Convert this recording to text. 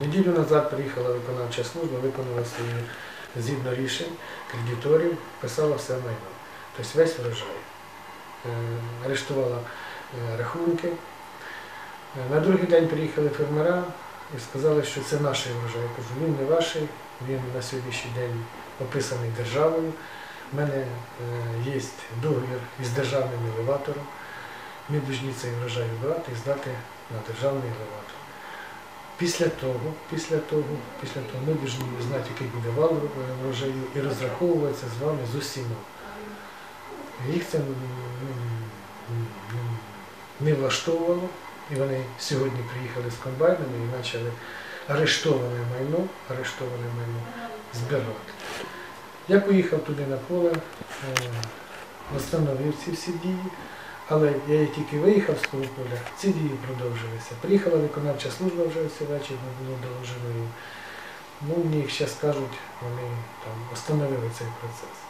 Неділю назад приїхала виконавча служба, виконала свої згідно рішень кредиторів, писала все майно. Тобто весь врожай. Е, Арештувала е, рахунки. Е, На другий день приїхали фермера і сказали, що це наш врожай. Я кажу, він не ваш, він на сьогоднішній день описаний державою. У мене є договір із державним елеватором. Ми повинні цей врожай брати і здати на державний елеватор. Після того, після того, після того ми повинні знати, який буде вал е, врожаю і розраховуватися з вами з усіма. Їх це не влаштовувало, і вони сьогодні приїхали з комбайнами і почали арештоване майно, арештоване майно збирати. Я поїхав туди на поле, е, встановив ці всі дії. Але я як тільки виїхав з того поля, ці дії продовжилися. Приїхала виконавча служба вже вечір, не було доложено їм. Ну, мені їх зараз кажуть, вони там остановили цей процес.